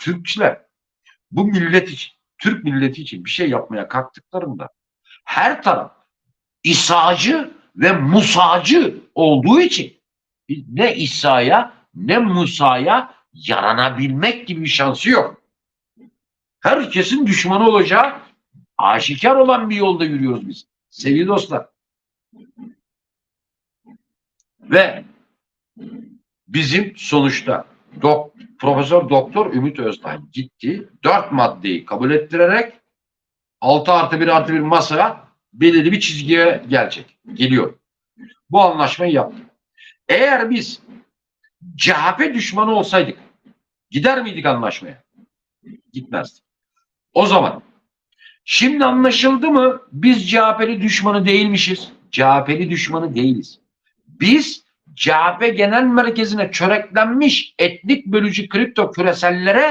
Türkçüler bu millet için, Türk milleti için bir şey yapmaya kalktıklarında her taraf İsa'cı ve Musa'cı olduğu için ne İsa'ya ne Musa'ya yaranabilmek gibi bir şansı yok. Herkesin düşmanı olacağı aşikar olan bir yolda yürüyoruz biz. Sevgili dostlar. Ve bizim sonuçta dok, Profesör Doktor Ümit Özdağ gitti. Dört maddeyi kabul ettirerek 6 artı 1 artı 1 masaya belirli bir çizgiye gelecek. Geliyor. Bu anlaşmayı yaptı. Eğer biz CHP düşmanı olsaydık gider miydik anlaşmaya? Gitmezdik. O zaman şimdi anlaşıldı mı biz CHP'li düşmanı değilmişiz. CHP'li düşmanı değiliz. Biz CHP genel merkezine çöreklenmiş etnik bölücü kripto küresellere